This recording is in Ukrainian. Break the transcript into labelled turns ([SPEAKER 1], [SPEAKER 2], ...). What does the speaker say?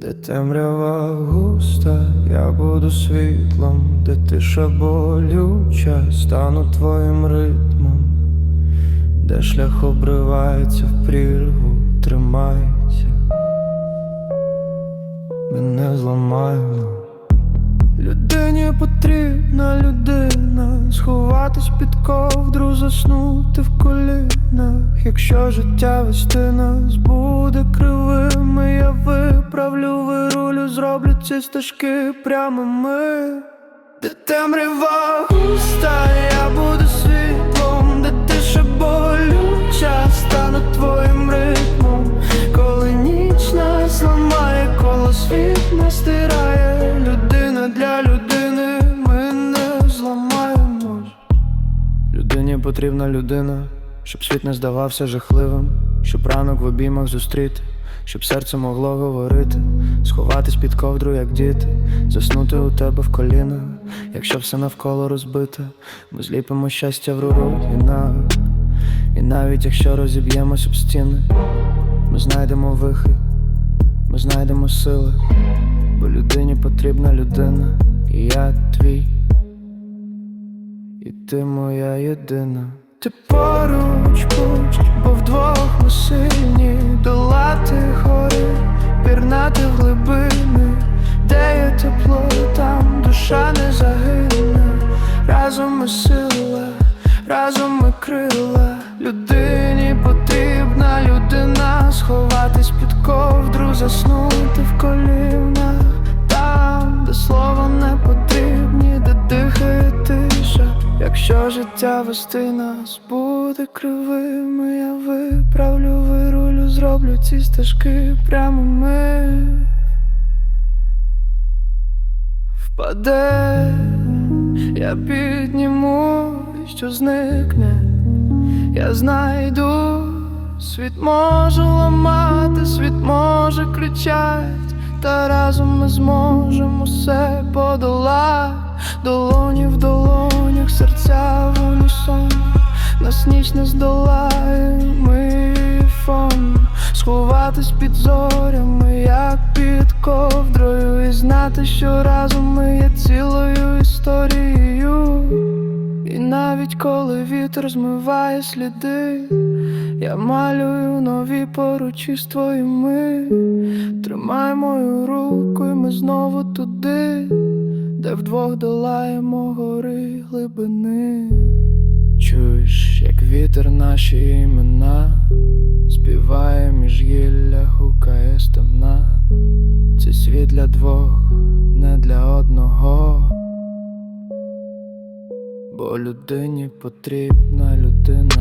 [SPEAKER 1] темрява густа, я буду світлом, де тиша болюча, стану твоїм ритмом, де шлях обривається в прірву, тримайся, ми не зламаємо. Людині потрібна людина, сховатись під ковдру, заснути в колінах. Якщо життя вести нас буде кривими, я виправлю, вирулю, зроблю ці стежки прямими. Де темрява густа, я буду світлом, де тиша болюча, стану твоїм ритмом, коли ніч нас ламає, коло світ не стирає, людина для людини, ми не зламаємось. Людині потрібна людина, щоб світ не здавався жахливим, щоб ранок в обіймах зустріти, щоб серце могло говорити, сховатись під ковдру, як діти, заснути у тебе в колінах, якщо все навколо розбите, ми зліпимо щастя в руїнах. І навіть якщо розіб'ємось об стіни, ми знайдемо вихід, ми знайдемо сили, бо людині потрібна людина, і я твій. І ти моя єдина. Ти поруч, поруч, бо вдвох ми сильні долати гори, пірнати в глибини, де є тепло, там душа не загине. Разом ми сила, разом ми крила. Людині потрібна людина, сховатись під ковдру, заснути Якщо життя вести нас буде кривими, я виправлю, вирулю, зроблю ці стежки прямими. Впаде, я підніму, що зникне, я знайду. Світ може ламати, світ може кричать, та разом ми зможемо все подолати. Нас ніч не здолає, ми фон. Сховатись під зорями, як під ковдрою. І знати, що разом ми є цілою історією. І навіть коли вітер змиває сліди Я малюю нові поручі з твоїми. Тримай мою руку, і ми знову туди де вдвох долаємо гори глибини. Чуєш, як вітер наші імена співає між гілля, гукає стемна. Це світ для двох, не для одного. Бо людині потрібна людина.